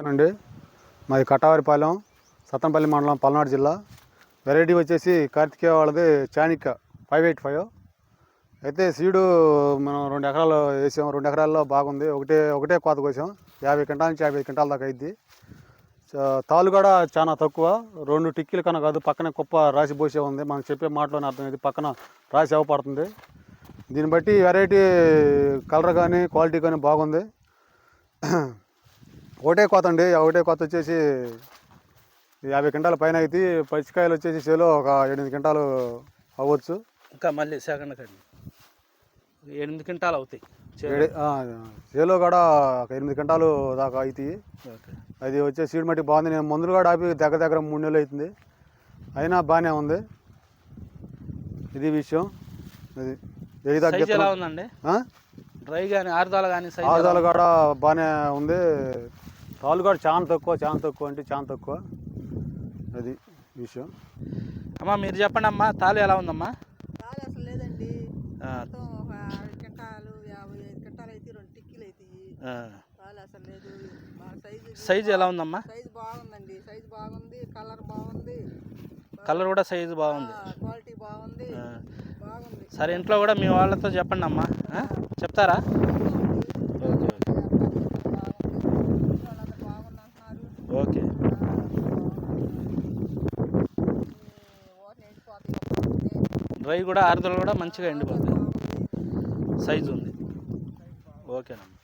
అండి మాది కటావరిపాలెం సత్తంపల్లి మండలం పల్నాడు జిల్లా. వెరైటీ వచ్చేసి కార్తికేయ వాళ్ళది చాణిక్య ఫైవ్ ఎయిట్ ఫైవ్. అయితే సీడు మనం రెండు ఎకరాలు వేసాం. రెండు ఎకరాల్లో బాగుంది. ఒకటే ఒకటే కోత కోసాం యాభై క్వింటాల నుంచి యాభై క్వింటాల దాకా అయింది. తాలు కూడా చాలా తక్కువ. రెండు టిక్కీలు కన్నా కాదు పక్కనే కుప్ప రాసి పోసే ఉంది. మనం చెప్పే మాటలోనే అర్థమైంది పక్కన రాసి అవపడుతుంది. దీన్ని బట్టి వెరైటీ కలర్ కానీ క్వాలిటీ కానీ బాగుంది. ఒకటే కోత అండి. ఒకటే కోత వచ్చేసి యాభై క్వింటాల పైన అయితే పచ్చికాయలు వచ్చేసి చేలో ఒక ఎనిమిది క్వింటాలు అవ్వచ్చు. ఇంకా మళ్ళీ సెకండ్ కండి ఎనిమిది క్వింటాలు అవుతాయి. చేలో కూడా ఒక ఎనిమిది క్వింటాలు దాకా అవుతాయి. అది వచ్చే సీడ్ మట్టి బాగుంది. నేను మందులు కూడా ఆపి దగ్గర దగ్గర మూడు నెలలు అవుతుంది. అయినా బాగానే ఉంది. ఇది విషయం. అది ఎలా ఉందండి? డ్రై కానీ ఆరుదాలు కానీ ఆదాలు కూడా బాగానే ఉంది. తాళ్ళు కూడా చాలా తక్కువ చాలా తక్కువ అంటే చాలా తక్కువ. అది విషయం. అమ్మా మీరు చెప్పండి అమ్మా తాలు ఎలా ఉందమ్మా? అసలు లేదండి. ఆ, మొత్తం ఒక ఆరు క్వింటాలు యాభై ఐదు క్వింటాలు అయితే రెండు టిక్కీలు అవుతాయి అసలు లేదు. సైజు సైజ్ ఎలా ఉందమ్మా? సైజు బాగుందండి. సైజు బాగుంది కలర్ బాగుంది. కలర్ కూడా సైజు బాగుంది. క్వాలిటీ బాగుంది. ఆ. బాగుంది. సరే ఇంట్లో కూడా మీ వాళ్ళతో చెప్పండి అమ్మా? చెప్తారా ఓకే బాగుంది వాళ్ళంతా బాగుంది అంటున్నారు ఓకే. డ్రై కూడా ఆరుదలు కూడా మంచిగా ఎండిపోతాయి. సైజు ఉంది. ఓకేనమ్మా.